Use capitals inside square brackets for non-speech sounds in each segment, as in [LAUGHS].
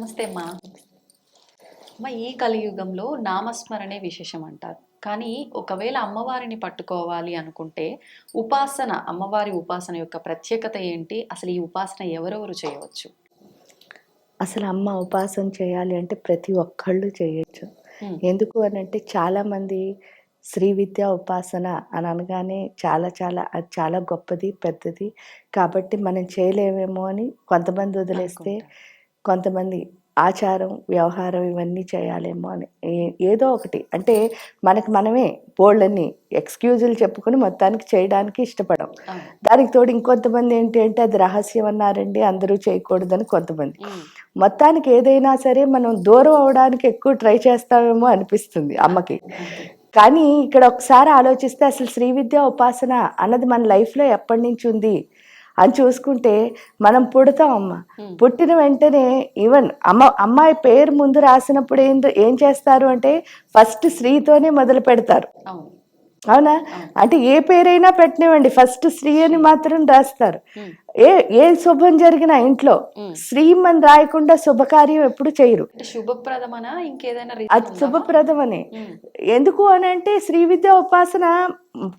నమస్తే అమ్మా. అమ్మ ఈ కలియుగంలో నామస్మరణే విశేషం అంటారు. కానీ ఒకవేళ అమ్మవారిని పట్టుకోవాలి అనుకుంటే ఉపాసన అమ్మవారి ఉపాసన యొక్క ప్రత్యేకత ఏంటి? అసలు ఈ ఉపాసన ఎవరెవరు చేయవచ్చు? అసలు అమ్మ ఉపాసన చేయాలి అంటే ప్రతి ఒక్కళ్ళు చేయొచ్చు. ఎందుకు అని అంటే చాలామంది శ్రీ విద్యా ఉపాసన అని అనగానే చాలా చాలా అది చాలా గొప్పది పెద్దది. కాబట్టి మనం చేయలేమేమో అని కొంతమంది వదిలేస్తే. కొంతమంది ఆచారం వ్యవహారం ఇవన్నీ చేయాలేమో అని ఏదో ఒకటి అంటే మనకి మనమే బోళ్ళని ఎక్స్క్యూజులు చెప్పుకొని మొత్తానికి చేయడానికి ఇష్టపడం. దానికి తోడు ఇంకొంతమంది ఏంటి అంటే అది రహస్యం అన్నారండి అందరూ చేయకూడదని కొంతమంది. మొత్తానికి ఏదైనా సరే మనం దూరం అవడానికి ఎక్కువ ట్రై చేస్తామేమో అనిపిస్తుంది అమ్మకి. కానీ ఇక్కడ ఒకసారి ఆలోచిస్తే అసలు శ్రీ విద్యా ఉపాసన అన్నది మన లైఫ్లో ఎప్పటి నుంచి ఉంది అని చూసుకుంటే మనం పుడతాం అమ్మ. పుట్టిన వెంటనే ఈవెన్ అమ్మ అమ్మాయి పేరు ముందు రాసినప్పుడు ఏం ఏం చేస్తారు అంటే ఫస్ట్ శ్రీతోనే మొదలు పెడతారు. అవును. అంటే ఏ పేరైనా పెట్టనివ్వండి ఫస్ట్ శ్రీ అని మాత్రం రాస్తారు. ఏ ఏ శుభం జరిగినా ఇంట్లో. శ్రీమన్ రాయకుండా శుభకార్యం ఎప్పుడు చేయరు. శుభప్రదమనా? ఇంకేదైనా అది? శుభప్రదమని. ఎందుకు అని అంటే శ్రీ విద్య ఉపాసన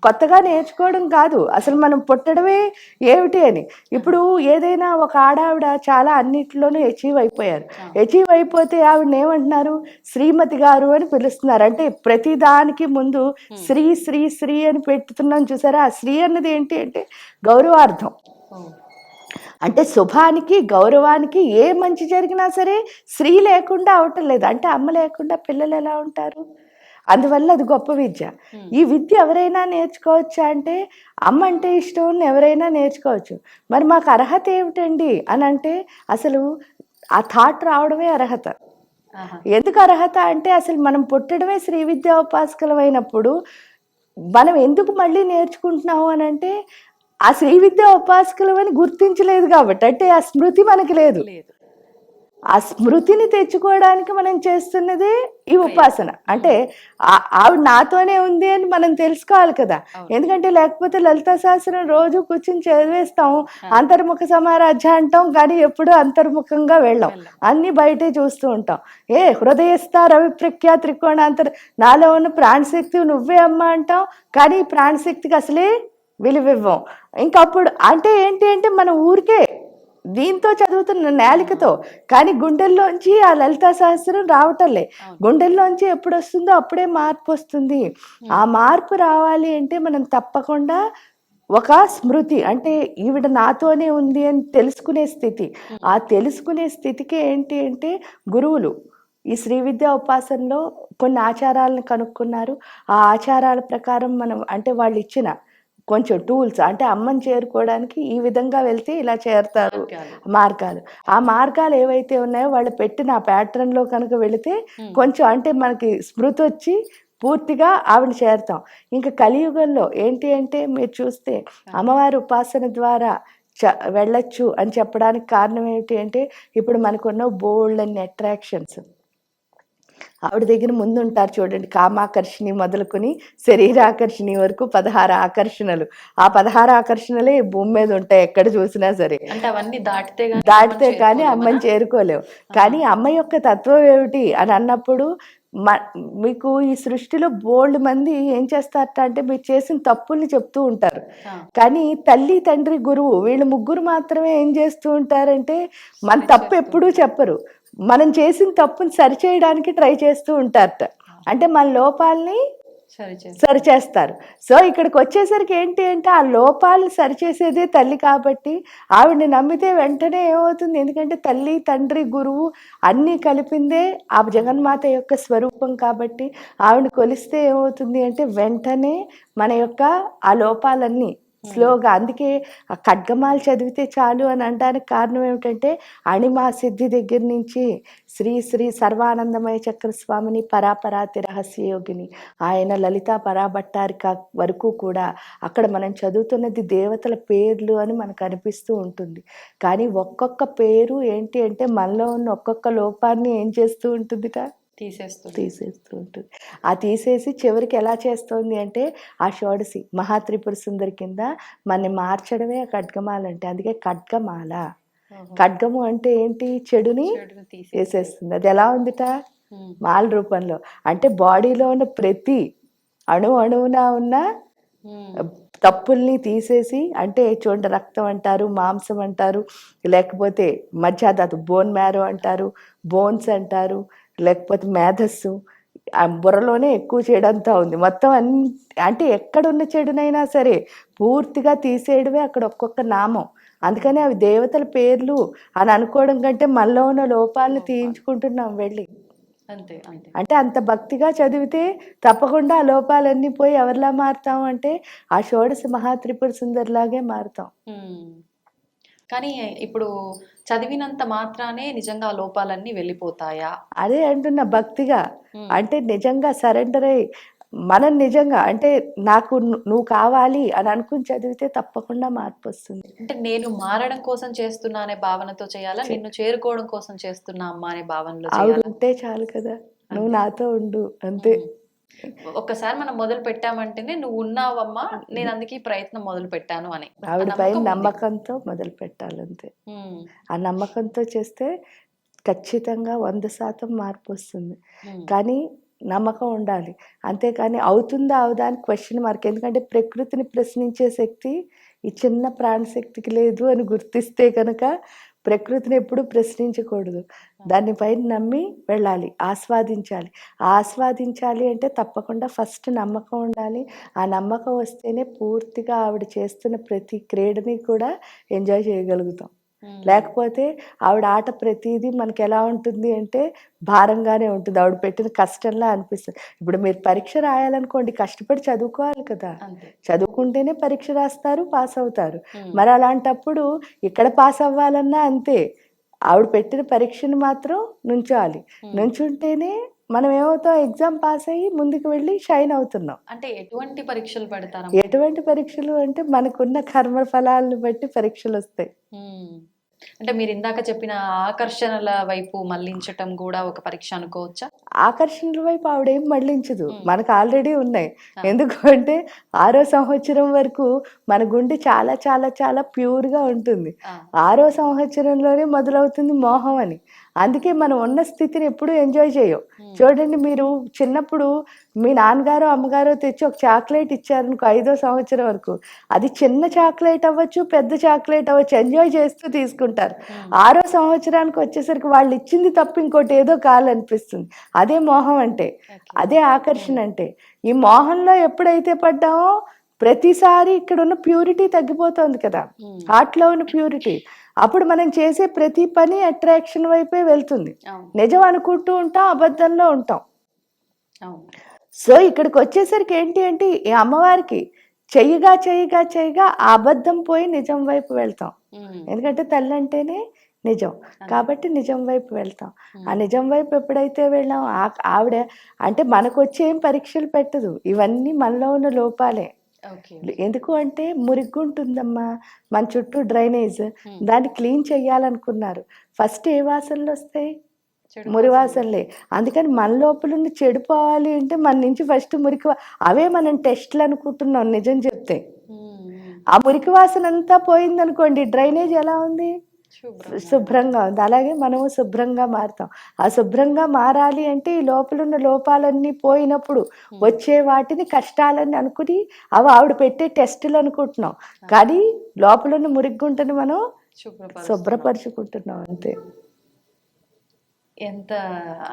కొత్తగా నేర్చుకోవడం కాదు. అసలు మనం పుట్టడమే ఏమిటి అని. ఇప్పుడు ఏదైనా ఒక ఆడావిడ చాలా అన్నిటిలోనూ అచీవ్ అయిపోయారు. అచీవ్ అయిపోతే ఆవిడ ఏమంటున్నారు? శ్రీమతి గారు అని పిలుస్తున్నారు. అంటే ప్రతి దానికి ముందు శ్రీ శ్రీ శ్రీ అని పెట్టుతున్నాం చూసారా? ఆ శ్రీ అన్నది ఏంటి అంటే గౌరవార్థం. అంటే శుభానికి గౌరవానికి ఏ మంచి జరిగినా సరే స్త్రీ లేకుండా అవటం లేదు. అంటే అమ్మ లేకుండా పిల్లలు ఎలా ఉంటారు? అందువల్ల అది గొప్ప విద్య. ఈ విద్య ఎవరైనా నేర్చుకోవచ్చా అంటే అమ్మ అంటే ఇష్టం ఎవరైనా నేర్చుకోవచ్చు. మరి మాకు అర్హత ఏమిటండి? అని అంటే అసలు ఆ థాట్ రావడమే అర్హత. ఎందుకు అర్హత అంటే అసలు మనం పుట్టడమే శ్రీ విద్యా ఉపాసకులమైనప్పుడు మనం ఎందుకు మళ్ళీ నేర్చుకుంటున్నాము అని అంటే ఆ శ్రీ విద్యా ఉపాసకులం అని గుర్తించలేదు కాబట్టి అంటే ఆ స్మృతి మనకి లేదు. ఆ స్మృతిని తెచ్చుకోవడానికి మనం చేస్తున్నదే ఈ ఉపాసన. అంటే ఆవిడ నాతోనే ఉంది అని మనం తెలుసుకోవాలి కదా. ఎందుకంటే లేకపోతే లలితా శాస్త్రం రోజు కూర్చుని చదివేస్తాం అంతర్ముఖ సమారాధ్య అంటాం కానీ ఎప్పుడూ అంతర్ముఖంగా వెళ్ళాం. అన్ని బయటే చూస్తూ ఉంటాం. ఏ హృదయస్థ రవిప్రఖ్యా త్రికోణాంతర నాలో ఉన్న ప్రాణశక్తి నువ్వే అమ్మ అంటాం కానీ ప్రాణశక్తికి అసలే విలువివ్వం. ఇంకప్పుడు అంటే ఏంటి అంటే మనం ఊరికే దీంతో చదువుతున్న నేలికతో కానీ గుండెల్లోంచి ఆ లలితా సహస్రం రావటంలే. గుండెల్లోంచి ఎప్పుడు వస్తుందో అప్పుడే మార్పు వస్తుంది. ఆ మార్పు రావాలి అంటే మనం తప్పకుండా ఒక స్మృతి అంటే ఈవిడ నాతోనే ఉంది అని తెలుసుకునే స్థితి. ఆ తెలుసుకునే స్థితికి ఏంటి అంటే గురువులు ఈ శ్రీ విద్యా ఉపాసనలో కొన్ని ఆచారాలను కనుక్కున్నారు. ఆ ఆచారాల ప్రకారం మనం అంటే వాళ్ళు ఇచ్చిన కొంచెం టూల్స్ అంటే అమ్మని చేరుకోవడానికి ఈ విధంగా వెళ్తే ఇలా చేరుతారు మార్గాలు. ఆ మార్గాలు ఏవైతే ఉన్నాయో వాళ్ళు పెట్టిన ఆ ప్యాటర్న్లో కనుక వెళితే. కొంచెం అంటే మనకి స్మృతి వచ్చి పూర్తిగా ఆవిడ చేరుతాం ఇంకా కలియుగంలో ఏంటి అంటే మీరు చూస్తే అమ్మవారి ఉపాసన ద్వారా చ వెళ్ళొచ్చు అని చెప్పడానికి కారణం ఏమిటి అంటే ఇప్పుడు మనకున్న బోల్డ్ అన్ని అట్రాక్షన్స్ ఆవిడ దగ్గర ముందు ఉంటారు చూడండి కామాకర్షణి మొదలుకొని శరీరాకర్షణి వరకు పదహారు ఆకర్షణలు. ఆ పదహారు ఆకర్షణలే భూమి మీద ఉంటాయి ఎక్కడ చూసినా సరే. అవన్నీ దాటితే దాటితే కానీ? అమ్మని చేరుకోలేవు. కానీ అమ్మ యొక్క తత్వం ఏమిటి అని అన్నప్పుడు మీకు ఈ సృష్టిలో బోల్డ్ మంది ఏం చేస్తారట అంటే మీరు చేసిన తప్పుల్ని చెప్తూ ఉంటారు. కానీ తల్లి తండ్రి గురువు వీళ్ళు ముగ్గురు మాత్రమే ఏం చేస్తూ ఉంటారంటే మన తప్పు. ఎప్పుడూ చెప్పరు. మనం చేసిన తప్పుని సరిచేయడానికి ట్రై చేస్తూ ఉంటారట. అంటే మన లోపాలని సరే చేసి సరిచేస్తారు సో ఇక్కడికి వచ్చేసరికి ఏంటి అంటే ఆ లోపాలను సరిచేసేదే తల్లి కాబట్టి ఆవిడని నమ్మితే వెంటనే ఏమవుతుంది? ఎందుకంటే తల్లి తండ్రి గురువు అన్నీ కలిపిందే ఆ జగన్మాత యొక్క స్వరూపం కాబట్టి ఆవిడని కొలిస్తే ఏమవుతుంది అంటే వెంటనే మన యొక్క ఆ లోపాలన్నీ Hmm. స్లోగా. అందుకే ఆ ఖడ్గమాలు చదివితే చాలు అని అనడానికి కారణం ఏమిటంటే అణిమా సిద్ధి దగ్గర నుంచి శ్రీ శ్రీ సర్వానందమయ చక్రస్వామిని పరాపరాతి రహస్యయోగిని ఆయన లలితా పరాభట్టారిక వరకు కూడా అక్కడ మనం చదువుతున్నది దేవతల పేర్లు అని మనకు అనిపిస్తూ ఉంటుంది. కానీ ఒక్కొక్క పేరు ఏంటి అంటే మనలో ఉన్న ఒక్కొక్క లోపాన్ని ఏం చేస్తూ ఉంటుందిట? తీసేస్తుంది. తీసేస్తూ ఉంటుంది ఆ తీసేసి చివరికి ఎలా చేస్తోంది అంటే ఆ షోడసి మహాత్రిపుర సుందరి కింద మనని మార్చడమే ఆ ఖడ్గమాల అంటే అందుకే ఖడ్గమాల. ఖడ్గము అంటే ఏంటి? చెడుని వేసేస్తుంది. అది ఎలా ఉందిట. మాల రూపంలో. అంటే బాడీలో ఉన్న ప్రతి అణు అణువున ఉన్న. తప్పుల్ని తీసేసి అంటే చూడండి రక్తం అంటారు మాంసం అంటారు లేకపోతే మధ్యాధాతు బోన్ మ్యారో అంటారు బోన్స్ అంటారు లేకపోతే మేధస్సు ఆ బుర్రలోనే ఎక్కువ చెడంతా ఉంది. మొత్తం అన్ని అంటే ఎక్కడున్న చెడునైనా సరే పూర్తిగా తీసేయడమే అక్కడ ఒక్కొక్క నామం. అందుకని అవి దేవతల పేర్లు అని అనుకోవడం కంటే మనలో ఉన్న లోపాలను తీయించుకుంటున్నాం వెళ్ళి. అంతే అంటే అంత భక్తిగా చదివితే తప్పకుండా ఆ లోపాలన్నీ పోయి ఎవరిలా మారుతాం అంటే ఆ షోడశ మహాత్రిపుర సుందరిలాగే మారుతాం. కానీ ఇప్పుడు చదివినంత మాత్రానే నిజంగా లోపాలన్నీ వెళ్ళిపోతాయా? అదే అంటున్న భక్తిగా. అంటే నిజంగా సరెండర్ అయ్యి మనం నిజంగా అంటే నాకు నువ్వు కావాలి అని అనుకుని చదివితే తప్పకుండా మార్పు వస్తుంది. అంటే నేను మారడం కోసం చేస్తున్నా అనే భావనతో చేయాలా? నిన్ను చేరుకోవడం కోసం చేస్తున్నా అమ్మా అనే భావనలో చేయాలా? ఉంటే చాలు కదా. నువ్వు నాతో ఉండు అంతే. ఒక్కసారి మనం మొదలు పెట్టామంటేనే నువ్వు ఉన్నావమ్మా నేను అందుకే ఈ ప్రయత్నం మొదలు పెట్టాను అని ఆ ఆవిడ పైన నమ్మకం ఉంది. నమ్మకంతో మొదలు పెట్టాలంతే. ఆ నమ్మకంతో చేస్తే ఖచ్చితంగా వంద శాతం మార్పు వస్తుంది. కానీ నమ్మకం ఉండాలి అంతేకాని అవుతుందా అవుదా అని క్వశ్చన్ మార్క్ ఎందుకంటే ప్రకృతిని ప్రశ్నించే శక్తి ఈ చిన్న ప్రాణశక్తికి లేదు అని గుర్తిస్తే కనుక ప్రకృతిని ఎప్పుడూ ప్రశ్నించకూడదు దాన్ని పైన నమ్మి వెళ్ళాలి ఆస్వాదించాలి. ఆస్వాదించాలి అంటే తప్పకుండా ఫస్ట్ నమ్మకం ఉండాలి. ఆ నమ్మకం వస్తేనే పూర్తిగా ఆవిడ చేస్తున్న ప్రతి క్రీడని కూడా ఎంజాయ్ చేయగలుగుతాం. లేకపోతే ఆవిడ ఆట ప్రతిదీ మనకి ఎలా ఉంటుంది అంటే భారంగానే ఉంటుంది. ఆవిడ పెట్టిన కష్టంలా అనిపిస్తుంది. ఇప్పుడు మీరు పరీక్ష రాయాలనుకోండి కష్టపడి చదువుకోవాలి కదా. చదువుకుంటేనే పరీక్ష రాస్తారు పాస్ అవుతారు. మరి అలాంటప్పుడు ఇక్కడ పాస్ అవ్వాలన్నా అంతే. ఆవిడ పెట్టిన పరీక్షను మాత్రం నుంచోవాలి ఉమ్. నుంచుంటేనే మనం ఏమవుతాం? ఎగ్జామ్ పాస్ అయ్యి ముందుకు వెళ్ళి షైన్ అవుతున్నాం. అంటే ఎటువంటి పరీక్షలు పెడతారా? ఎటువంటి పరీక్షలు అంటే మనకున్న కర్మ ఫలాలను బట్టి పరీక్షలు వస్తాయి. అంటే మీరు ఇందాక చెప్పిన ఆకర్షణల వైపు మళ్ళించటం కూడా ఒక పరీక్ష అనుకోవచ్చా ఆకర్షణల వైపు ఆవిడేం మళ్ళించదు మ్మ్. మనకు ఆల్రెడీ ఉన్నాయి ఆ. ఎందుకు అంటే ఆరో సంవత్సరం వరకు మన గుండె చాలా చాలా చాలా ప్యూర్గా ఉంటుంది ఆ. ఆరో సంవత్సరంలోనే మొదలవుతుంది మోహం అని అందుకే మనం ఉన్న స్థితిని ఎప్పుడూ ఎంజాయ్ చేయం. చూడండి మీరు చిన్నప్పుడు మీ నాన్నగారు అమ్మగారు తెచ్చి ఒక చాక్లెట్ ఇచ్చారనుకో ఐదో సంవత్సరం వరకు అది చిన్న చాక్లెట్ అవ్వచ్చు పెద్ద చాక్లెట్ అవ్వచ్చు ఎంజాయ్ చేస్తూ తీసుకుంటారు ఉమ్. ఆరో సంవత్సరానికి వచ్చేసరికి వాళ్ళు ఇచ్చింది తప్ప ఇంకోటి ఏదో కావాలనిపిస్తుంది అదే మోహం అంటే. అదే ఆకర్షణ అంటే ఈ మోహంలో ఎప్పుడైతే పడ్డామో ప్రతిసారి ఇక్కడ ఉన్న ప్యూరిటీ తగ్గిపోతుంది కదా ఉమ్. హార్ట్లో ఉన్న ప్యూరిటీ అప్పుడు మనం చేసే ప్రతి పని అట్రాక్షన్ వైపే వెళ్తుంది నిజం అనుకుంటూ ఉంటాం అబద్ధంలో ఉంటాం సో ఇక్కడికి వచ్చేసరికి ఏంటి అంటే ఈ అమ్మవారికి చెయ్యగా చెయ్యగా చెయ్యగా అబద్ధం పోయి నిజం వైపు వెళ్తాం. ఎందుకంటే తల్లి అంటేనే నిజం. కాబట్టి నిజం వైపు వెళ్తాం. ఆ నిజం వైపు ఎప్పుడైతే వెళ్ళాం ఆవిడ అంటే మనకు వచ్చే పరీక్షలు పెట్టదు. ఇవన్నీ మనలో ఉన్న లోపాలే. ఎందుకు అంటే మురిగ్గుంటుందమ్మా. మన చుట్టూ డ్రైనేజ్. దాన్ని క్లీన్ చేయాలనుకున్నారు ఫస్ట్ ఏ వాసనలు వస్తాయి? చెడు మురి వాసనలే. అందుకని మన లోపల చెడిపోవాలి అంటే మన నుంచి ఫస్ట్ మురికి అవే మనం టెస్ట్లు అనుకుంటున్నాం నిజం చెప్తే. ఆ మురికి వాసన అంతా పోయిందనుకోండి డ్రైనేజ్ ఎలా ఉంది? శుభ్రం శుభ్రంగా ఉంది. అలాగే మనము శుభ్రంగా మారుతాం. ఆ శుభ్రంగా మారాలి అంటే ఈ లోపల ఉన్న లోపాలన్నీ పోయినప్పుడు వచ్చే వాటిని కష్టాలని అనుకుని అవి ఆవిడ పెట్టే టెస్టులు అనుకుంటున్నాం. కానీ లోపల ఉన్న మురిగ్గుంటని మనం. శుభ్రపరుచుకుంటున్నాం అంతే. ఎంత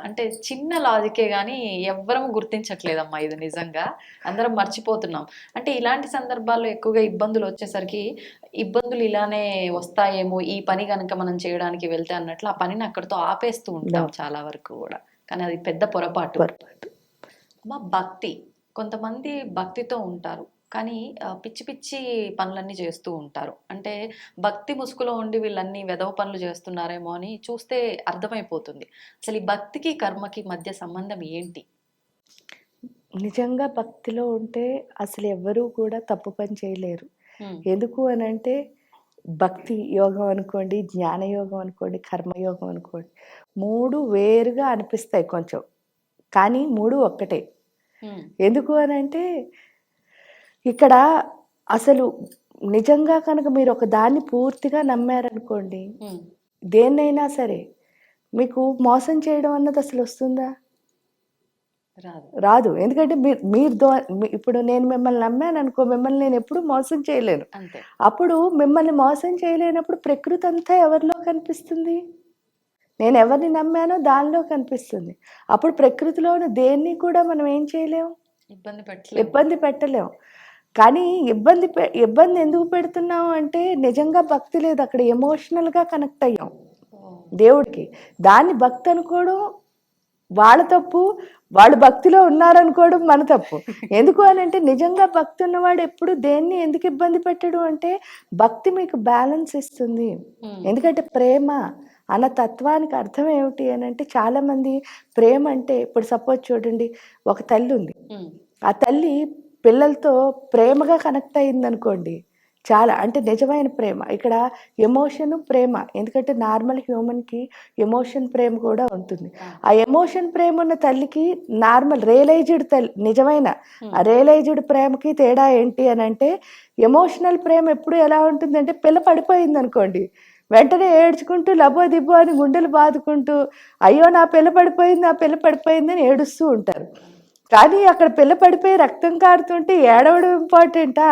అంటే చిన్న లాజికే గానీ ఎవ్వరం గుర్తించట్లేదమ్మా ఇది నిజంగా. అందరం మర్చిపోతున్నాం. అంటే ఇలాంటి సందర్భాల్లో ఎక్కువగా ఇబ్బందులు వచ్చేసరికి ఇబ్బందులు ఇలానే వస్తాయేమో ఈ పని కనుక మనం చేయడానికి వెళ్తే అన్నట్లు ఆ పనిని అక్కడితో ఆపేస్తూ ఉంటాం చాలా వరకు కూడా. కానీ అది పెద్ద పొరపాటు. పొరపాటు. అమ్మా భక్తి. కొంతమంది భక్తితో ఉంటారు. కానీ పిచ్చి పిచ్చి పనులన్నీ చేస్తూ ఉంటారు. అంటే భక్తి ముసుగులో ఉండి వీళ్ళన్నీ వెధవ పనులు చేస్తున్నారేమో అని చూస్తే అర్థమైపోతుంది. అసలు ఈ భక్తికి కర్మకి మధ్య సంబంధం ఏంటి? నిజంగా భక్తిలో ఉంటే అసలు ఎవ్వరూ కూడా తప్పు పని చేయలేరు. ఎందుకు అని అంటే భక్తి యోగం అనుకోండి జ్ఞాన యోగం అనుకోండి కర్మయోగం అనుకోండి మూడు వేరుగా అనిపిస్తాయి కొంచెం. కానీ మూడు ఒక్కటే. ఎందుకు అని అంటే ఇక్కడ అసలు నిజంగా కనుక మీరు ఒక దాన్ని పూర్తిగా నమ్మారనుకోండి దేన్నైనా సరే మీకు మోసం చేయడం అన్నది అసలు వస్తుందా? రాదు. రాదు. ఎందుకంటే మీరు మీరు దో ఇప్పుడు నేను మిమ్మల్ని నమ్మాను అనుకో మిమ్మల్ని నేను ఎప్పుడు మోసం చేయలేను. అప్పుడు మిమ్మల్ని మోసం చేయలేనప్పుడు ప్రకృతి అంతా ఎవరిలో కనిపిస్తుంది? నేను ఎవరిని నమ్మానో దానిలో కనిపిస్తుంది. అప్పుడు ప్రకృతిలోని దేన్ని కూడా మనం ఏం చేయలేము ఇబ్బంది పెట్టలేదు ఇబ్బంది పెట్టలేం. కానీ ఇబ్బంది పె- ఇబ్బంది ఎందుకు పెడుతున్నాం అంటే నిజంగా భక్తి లేదు. అక్కడ ఎమోషనల్గా కనెక్ట్ అయ్యాం దేవుడికి. దాన్ని భక్తి అనుకోవడం వాళ్ళ తప్పు వాళ్ళు భక్తిలో ఉన్నారనుకోవడం మన తప్పు. ఎందుకు అని అంటే నిజంగా భక్తి ఉన్నవాడు ఎప్పుడు దేన్ని ఎందుకు ఇబ్బంది పెట్టడు అంటే భక్తి మీకు బ్యాలెన్స్ ఇస్తుంది. ఎందుకంటే ప్రేమ అన్న తత్వానికి అర్థం ఏమిటి అని అంటే చాలామంది ప్రేమ అంటే ఇప్పుడు సపోజ్ చూడండి ఒక తల్లి ఉంది. ఆ తల్లి పిల్లలతో ప్రేమగా కనెక్ట్ అయింది అనుకోండి చాలా అంటే నిజమైన ప్రేమ. ఇక్కడ ఎమోషన్ ప్రేమ ఎందుకంటే నార్మల్ హ్యూమన్కి ఎమోషన్ ప్రేమ కూడా ఉంటుంది. ఆ. ఎమోషన్ ప్రేమ ఉన్న తల్లికి నార్మల్ రియలైజ్డ్ తల్లి నిజమైన ఆ రియలైజ్డ్ ప్రేమకి తేడా ఏంటి అని అంటే ఎమోషనల్ ప్రేమ ఎప్పుడు ఎలా ఉంటుందంటే పిల్ల పడిపోయింది అనుకోండి వెంటనే ఏడ్చుకుంటూ లబో దిబ్బో అని గుండెలు బాదుకుంటూ అయ్యో నా పిల్ల పడిపోయింది నా పిల్ల పడిపోయింది అని ఏడుస్తూ ఉంటారు. కానీ అక్కడ పిల్ల పడిపోయి రక్తం కారుతుంటే ఏడవడం ఇంపార్టెంటా?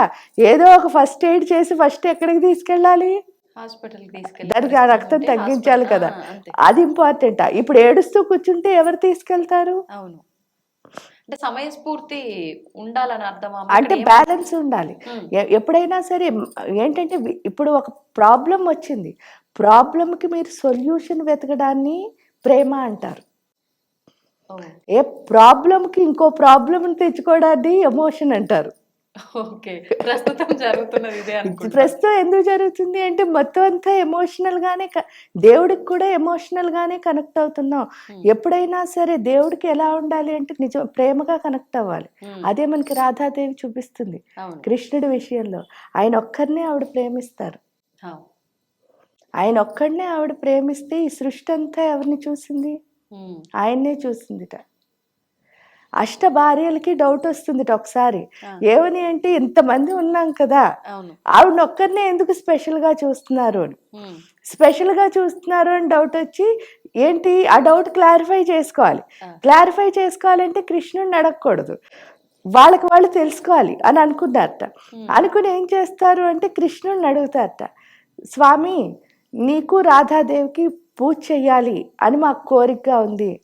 ఏదో ఒక ఫస్ట్ ఎయిడ్ చేసి ఫస్ట్ ఎక్కడికి తీసుకెళ్ళాలి? దానికి ఆ రక్తం తగ్గించాలి కదా. అది ఇంపార్టెంటా? ఇప్పుడు ఏడుస్తూ కూర్చుంటే ఎవరు తీసుకెళ్తారు? అవును. అంటే సమయస్ఫూర్తి ఉండాలని అర్థమా అంటే బ్యాలెన్స్ ఉండాలి. ఎప్పుడైనా సరే ఏంటంటే ఇప్పుడు ఒక ప్రాబ్లం వచ్చింది. ప్రాబ్లంకి మీరు సొల్యూషన్ వెతకడాన్ని ప్రేమ అంటారు. ఏ ప్రాబ్లంకి ఇంకో ప్రాబ్లం తెచ్చుకోవడాన్ని ఎమోషన్ అంటారు. ఓకే. ప్రస్తుతం జరుగుతున్నది [LAUGHS] ప్రస్తుతం ఎందుకు జరుగుతుంది అంటే మొత్తం అంతా ఎమోషనల్ గానే దేవుడికి కూడా ఎమోషనల్ గానే కనెక్ట్ అవుతున్నాం. Hmm. ఎప్పుడైనా సరే దేవుడికి ఎలా ఉండాలి అంటే నిజం ప్రేమగా కనెక్ట్ అవ్వాలి. ఉమ్, అదే మనకి రాధాదేవి చూపిస్తుంది. కృష్ణుడి విషయంలో. ఆయన ఒక్కరినే ఆవిడ ప్రేమిస్తారు. ఆయన ఒక్కడినే ఆవిడ ప్రేమిస్తే ఈ సృష్టి అంతా ఎవరిని చూసింది? ఆయన్నే చూసిందిట అష్ట భార్యలకి డౌట్ వస్తుందిట ఒకసారి. ఏమని అంటే ఇంతమంది ఉన్నాం కదా. ఆవిడ ఒక్కరినే ఎందుకు స్పెషల్గా చూస్తున్నారు అని. స్పెషల్గా చూస్తున్నారు అని డౌట్ వచ్చి ఏంటి? ఆ డౌట్ క్లారిఫై చేసుకోవాలి. క్లారిఫై చేసుకోవాలంటే కృష్ణుడిని అడగకూడదు. వాళ్ళకి వాళ్ళు తెలుసుకోవాలి అని అనుకున్నారట. అనుకుని ఏం చేస్తారు అంటే కృష్ణుడిని అడుగుతారట. స్వామి నీకు రాధాదేవికి పూజ చెయ్యాలి అని మాకు కోరికగా ఉంది.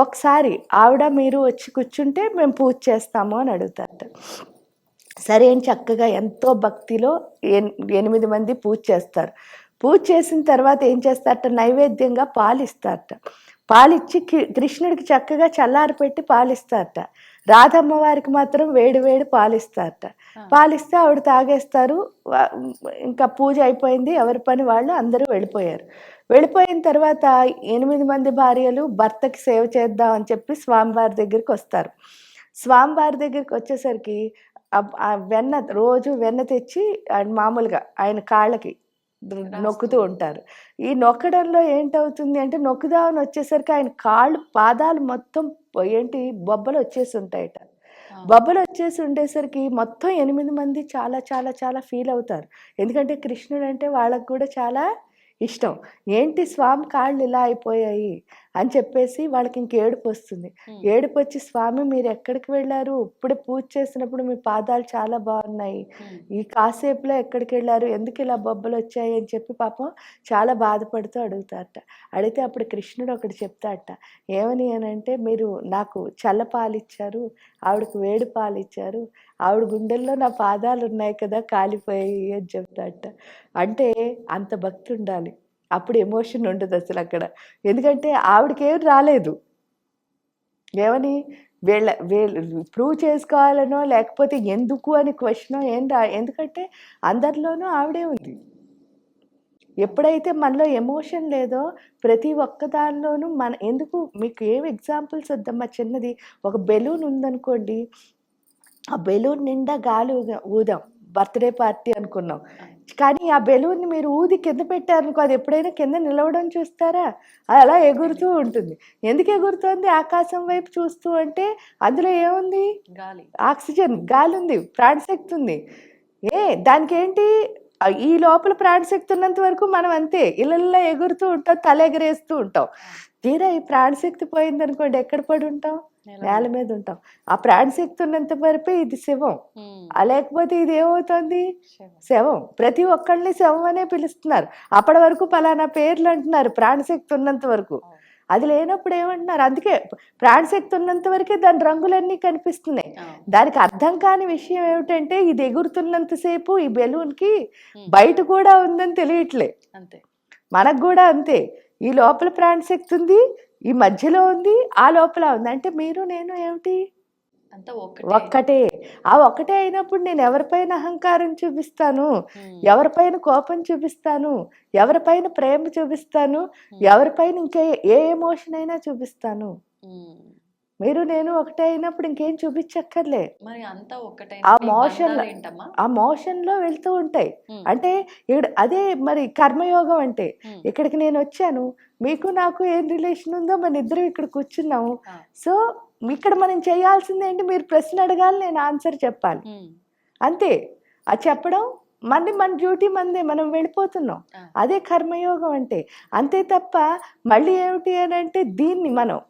ఒకసారి ఆవిడ మీరు వచ్చి కూర్చుంటే మేము పూజ చేస్తాము అని అడుగుతారట. సరే అని చక్కగా ఎంతో భక్తిలో ఎన్- ఎనిమిది మంది పూజ చేస్తారు. పూజ చేసిన తర్వాత ఏం చేస్తారట? నైవేద్యంగా పాలు ఇస్తారట పాలిచ్చి కృష్ణుడికి చక్కగా చల్లారి పెట్టి పాలిస్తారట. రాధమ్మ వారికి మాత్రం వేడి వేడి పాలిస్తారట. పాలిస్తే ఆవిడ తాగేస్తారు. ఇంకా పూజ అయిపోయింది. ఎవరి పని వాళ్ళు అందరూ వెళ్ళిపోయారు. వెళ్ళిపోయిన తర్వాత ఎనిమిది మంది భార్యలు భర్తకి సేవ చేద్దాం అని చెప్పి స్వామివారి దగ్గరికి వస్తారు. స్వామివారి దగ్గరికి వచ్చేసరికి వెన్న రోజు వెన్న తెచ్చి ఆయన మామూలుగా ఆయన కాళ్ళకి నొక్కుతూ ఉంటారు. ఈ నొక్కడంలో ఏంటవుతుంది అంటే నొక్కుదామని వచ్చేసరికి ఆయన కాళ్ళు పాదాలు మొత్తం ఏంటి బొబ్బలు వచ్చేసి ఉంటాయట. బొబ్బలు వచ్చేసి ఉండేసరికి మొత్తం ఎనిమిది మంది చాలా చాలా చాలా ఫీల్ అవుతారు. ఎందుకంటే కృష్ణుడు అంటే వాళ్ళకు కూడా చాలా ఇష్టం. ఏంటి స్వామి కాళ్ళు ఇలా అయిపోయాయి? అని చెప్పేసి వాళ్ళకి ఇంక ఏడుపు వస్తుంది. ఏడుపు వచ్చి స్వామి మీరు ఎక్కడికి వెళ్ళారు? ఇప్పుడే పూజ చేసినప్పుడు మీ పాదాలు చాలా బాగున్నాయి. ఈ కాసేపులో ఎక్కడికి వెళ్ళారు? ఎందుకు ఇలా బొబ్బలు వచ్చాయి? అని చెప్పి పాపం చాలా బాధపడుతూ అడుగుతారట. అడిగితే అప్పుడు కృష్ణుడు ఒకటి చెప్తాడట. ఏమని అని అంటే మీరు నాకు చల్ల పాలు ఇచ్చారు ఆవిడకు వేడి పాలు ఇచ్చారు ఆవిడ గుండెల్లో నా పాదాలు ఉన్నాయి కదా కాలిపోయాయి అని చెప్తాడట అంటే అంత భక్తి ఉండాలి. అప్పుడు ఎమోషన్ ఉండదు అసలు అక్కడ. ఎందుకంటే ఆవిడకేం రాలేదు. ఏమని? వీళ్ళ వీళ్ళు ప్రూవ్ చేసుకోవాలనో లేకపోతే ఎందుకు అని క్వశ్చన్ ఏం రా ఎందుకంటే అందరిలోనూ ఆవిడే ఉంది. ఎప్పుడైతే మనలో ఎమోషన్ లేదో ప్రతి ఒక్క దానిలోనూ మన ఎందుకు? మీకు ఏం ఎగ్జాంపుల్స్ వద్దమ్మా చిన్నది? ఒక బెలూన్ ఉందనుకోండి ఆ బెలూన్ నిండా గాలి ఊద- ఊదాం. బర్త్డే పార్టీ అనుకున్నాం. కానీ ఆ బెలూన్ని మీరు ఊది కింద పెట్టారనుకో అది ఎప్పుడైనా కింద నిలవడం చూస్తారా? అది అలా ఎగురుతూ ఉంటుంది. ఎందుకు ఎగురుతోంది? ఆకాశం వైపు చూస్తూ అంటే అందులో ఏముంది? గాలి. ఆక్సిజన్. గాలి ఉంది. ప్రాణశక్తి ఉంది. ఏ దానికి ఏంటి ఈ లోపల ప్రాణశక్తి ఉన్నంత వరకు మనం అంతే. ఇళ్ళల్లో ఎగురుతూ ఉంటాం తల ఎగరేస్తూ ఉంటాం తీరా ఈ ప్రాణశక్తి పోయింది అనుకోండి ఎక్కడ పడి ఉంటాం? నేల మీద. ఉంటాం. ఆ ప్రాణశక్తి ఉన్నంత వరకే ఇది శివం. లేకపోతే ఇది ఏమవుతుంది? శవం. ప్రతి ఒక్కళ్ళని శవం అనే పిలుస్తున్నారు. అప్పటి వరకు పలానా పేర్లు అంటున్నారు ప్రాణశక్తి ఉన్నంత వరకు. అది లేనప్పుడు ఏమంటున్నారు? అందుకే ప్రాణశక్తి ఉన్నంత వరకే దాని రంగులన్నీ కనిపిస్తున్నాయి. దానికి అర్థం కాని విషయం ఏమిటంటే ఇది ఎగురుతున్నంతసేపు ఈ బెలూన్కి ఉమ్, బయట కూడా ఉందని తెలియట్లే. అంతే. మనకు కూడా అంతే. ఈ లోపల ప్రాణశక్తి ఉంది ఈ మధ్యలో ఉంది ఆ లోపల ఉంది. అంటే మీరు నేను ఏమిటి? ఒక్కటే. ఆ ఒక్కటే అయినప్పుడు నేను ఎవరిపైన అహంకారం చూపిస్తాను? ఎవరిపైన కోపం చూపిస్తాను? ఎవరిపైన ప్రేమ చూపిస్తాను? ఎవరిపైన ఇంకా ఏ ఎమోషన్ అయినా చూపిస్తాను. మీరు నేను ఒకటే అయినప్పుడు ఇంకేం చూపించక్కర్లే. మరి అంతా ఒక్కటే ఆ మోషన్ ఆ మోషన్లో వెళ్తూ ఉంటాయి. అంటే ఇక్కడ అదే మరి కర్మయోగం అంటే ఇక్కడికి నేను వచ్చాను. మీకు నాకు ఏం రిలేషన్ ఉందో మన ఇద్దరం ఇక్కడ కూర్చున్నాము. ఆ, సో ఇక్కడ మనం చేయాల్సింది ఏంటి? మీరు ప్రశ్న అడగాలి నేను ఆన్సర్ చెప్పాలి. అంతే. అది చెప్పడం మళ్ళీ మన డ్యూటీ మందే మనం వెళ్ళిపోతున్నాం. ఆ. అదే కర్మయోగం అంటే. అంతే తప్ప మళ్ళీ ఏమిటి అని అంటే దీన్ని మనం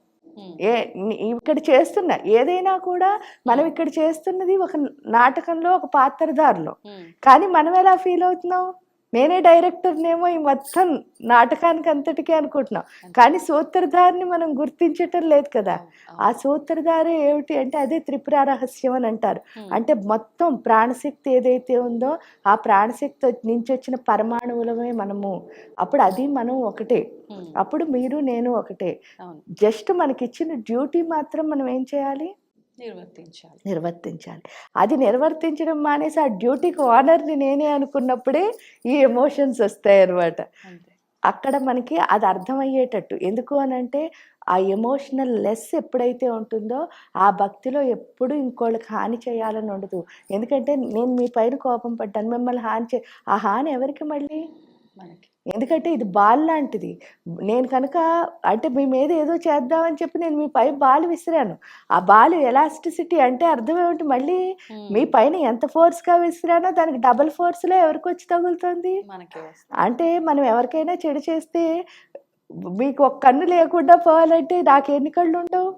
ఏ ని- ఇక్కడ చేస్తున్న ఏదైనా కూడా మనం ఇక్కడ చేస్తున్నది ఒక నాటకంలో ఒక పాత్రధారులో ఉమ్, కానీ మనం ఎలా ఫీల్ అవుతున్నాం? నేనే డైరెక్టర్నేమో ఈ మొత్తం నాటకానికి అంతటికీ అనుకుంటున్నాం కానీ సూత్రధారిని మనం గుర్తించటం లేదు కదా. ఆ. సూత్రధారి ఏమిటి అంటే అదే త్రిపుర రహస్యం అని అంటారు. అంటే మొత్తం ప్రాణశక్తి ఏదైతే ఉందో ఆ ప్రాణశక్తి నుంచి వచ్చిన పరమాణువులమే మనము. అప్పుడు అది మనం ఒకటే. అప్పుడు మీరు నేను ఒకటే. జస్ట్ మనకిచ్చిన డ్యూటీ మాత్రం మనం ఏం చేయాలి? నిర్వర్తించాలి. నిర్వర్తించాలి. అది నిర్వర్తించడం మానేసి ఆ డ్యూటీకి ఓనర్ని నేనే అనుకున్నప్పుడే ఈ ఎమోషన్స్ వస్తాయి అన్నమాట. అంతే. అక్కడ మనకి అది అర్థమయ్యేటట్టు. ఎందుకు అని అంటే ఆ ఎమోషనల్ లెస్ ఎప్పుడైతే ఉంటుందో ఆ భక్తిలో ఎప్పుడు ఇంకోళ్ళకి హాని చేయాలని ఉండదు. ఎందుకంటే నేను మీ పైన కోపం పడ్డాను. మిమ్మల్ని హాని చే ఆ హాని ఎవరికి మళ్ళీ? మనకి. ఎందుకంటే ఇది బాల్ లాంటిది. నేను కనుక అంటే మీ మీద ఏదో చేద్దామని చెప్పి నేను మీ పై బాల్ విసిరాను. ఆ బాల్ ఎలాస్టిసిటీ అంటే అర్థం ఏమిటి? మళ్ళీ మీ పైన ఎంత ఫోర్స్గా విసిరానో దానికి డబుల్ ఫోర్స్లో ఎవరికి వచ్చి తగులుతుంది? అంటే మనం ఎవరికైనా చెడు చేస్తే మీకు ఒక కన్ను లేకుండా పోవాలంటే నాకు ఎన్ని కళ్ళు ఉండవు?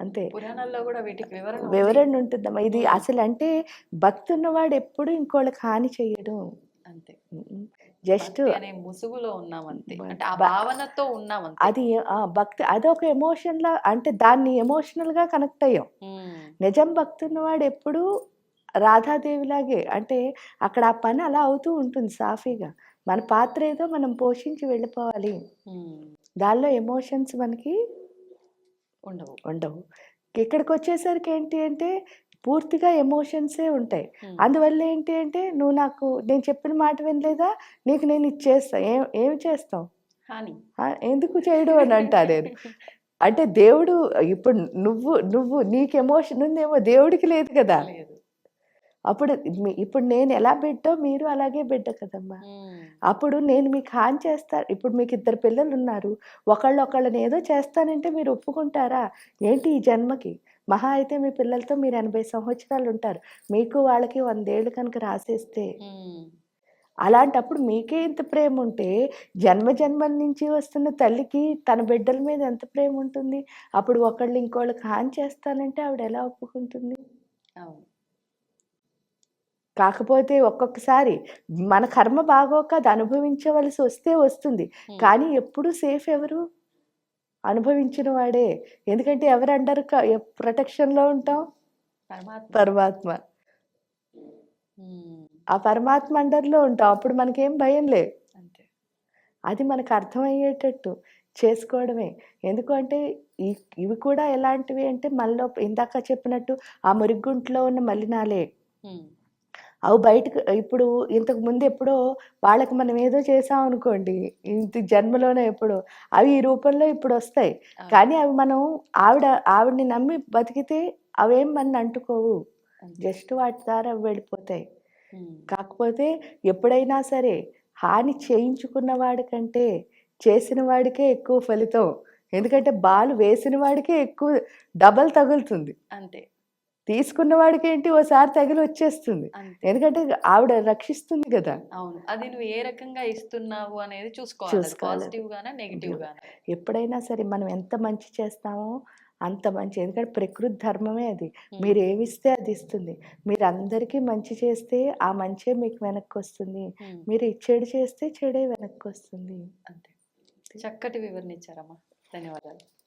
అంతే. పురాణాల్లో కూడా వీటికి వివరణ. వివరణ ఉంటుందమ్మా. ఇది అసలు అంటే భక్తి ఉన్నవాడు ఎప్పుడు ఇంకోళ్ళకి హాని చెయ్యడు అంతే. జస్ట్ అనే ముసుగులో ఉన్నాం అంతే అంటే ఆ భావనతో ఉన్నాం అంతే అది ఆ భక్తి అదొక ఎమోషన్ లా అంటే దాన్ని ఎమోషనల్గా కనెక్ట్ అయ్యాం. నిజం భక్తి ఉన్నవాడు ఎప్పుడు రాధాదేవిలాగే అంటే అక్కడ ఆ పని అలా అవుతూ ఉంటుంది సాఫీగా. మన పాత్ర ఏదో మనం పోషించి వెళ్ళిపోవాలి. దానిలో ఎమోషన్స్ మనకి ఉండవు. ఉండవు. ఇక్కడికి వచ్చేసరికి ఏంటి అంటే పూర్తిగా ఎమోషన్సే ఉంటాయి. అందువల్ల ఏంటి అంటే నువ్వు నాకు నేను చెప్పిన మాట వినలేదా? నీకు నేను ఇచ్చేస్తా ఏం ఏం చేస్తావు? హాని. ఆ, ఎందుకు చేయడు అని అంటా నేను. [LAUGHS] అంటే దేవుడు ఇప్పుడు నువ్వు నువ్వు నీకు ఎమోషన్ ఉందేమో దేవుడికి లేదు కదా. అప్పుడు ఇప్పుడు నేను ఎలా బిడ్డో మీరు అలాగే బిడ్డ కదమ్మా. అప్పుడు నేను మీకు హాని చేస్తా ఇప్పుడు మీకు ఇద్దరు పిల్లలు ఉన్నారు. ఒకళ్ళు ఒకళ్ళని ఏదో చేస్తానంటే మీరు ఒప్పుకుంటారా? ఏంటి ఈ జన్మకి? మహా అయితే మీ పిల్లలతో మీరు ఎనభై సంవత్సరాలు ఉంటారు. మీకు వాళ్ళకి వందేళ్ళు కనుక రాసేస్తే అలాంటప్పుడు మీకే ఇంత ప్రేమ ఉంటే జన్మ జన్మల నుంచి వస్తున్న తల్లికి తన బిడ్డల మీద ఎంత ప్రేమ ఉంటుంది? అప్పుడు ఒకళ్ళు ఇంకోళ్ళకి హాని చేస్తానంటే ఆవిడ ఎలా ఒప్పుకుంటుంది? కాకపోతే ఒక్కొక్కసారి మన కర్మ బాగోక అది అనుభవించవలసి వస్తే వస్తుంది. కానీ ఎప్పుడు సేఫ్ ఎవరు? అనుభవించిన వాడే. ఎందుకంటే ఎవరు అండర్ ప్రొటెక్షన్లో ఉంటాం? పరమాత్మ. ఆ పరమాత్మ అండర్లో ఉంటాం. అప్పుడు మనకేం భయం లే. అది మనకు అర్థమయ్యేటట్టు చేసుకోవడమే. ఎందుకంటే ఈ ఇవి కూడా ఎలాంటివి అంటే మనలో ఇందాక చెప్పినట్టు ఆ మురిగుంట్లో ఉన్న మలినాలే. అవి బయటకు ఇప్పుడు ఇంతకు ముందు ఎప్పుడో వాళ్ళకి మనం ఏదో చేసాం అనుకోండి ఇంత జన్మలోనే ఎప్పుడో అవి ఈ రూపంలో ఇప్పుడు వస్తాయి. కానీ అవి మనం ఆవిడ ఆవిడని నమ్మి బతికితే అవేం మన అంటుకోవు. జస్ట్ వాటి ద్వారా అవి వెళ్ళిపోతాయి. కాకపోతే ఎప్పుడైనా సరే హాని చేయించుకున్న వాడికంటే చేసిన వాడికే ఎక్కువ ఫలితం. ఎందుకంటే బాల్ వేసిన వాడికే ఎక్కువ డబల్ తగులుతుంది. అంతే. తీసుకున్న వాడికి ఏంటి ఓసారి తగిలి వచ్చేస్తుంది. ఎందుకంటే ఆవిడ రక్షిస్తుంది కదా. అవును. అది నువ్వు ఏ రకంగా ఇస్తున్నావు అనేది చూసుకోవాలి. చూసుకోవాలి. పాజిటివ్ గానా నెగిటివ్ గానా. ఎప్పుడైనా సరే మనం ఎంత మంచి చేస్తామో అంత మంచి. ఎందుకంటే ప్రకృతి ధర్మమే అది. మీరు ఏమి ఇస్తే అది ఇస్తుంది. మీరు అందరికీ మంచి చేస్తే ఆ మంచే మీకు వెనక్కి వస్తుంది. మీరు చెడు చేస్తే చెడే వెనక్కి వస్తుంది. అంతే. చక్కటి వివరణ ఇచ్చారమ్మా. ధన్యవాదాలు.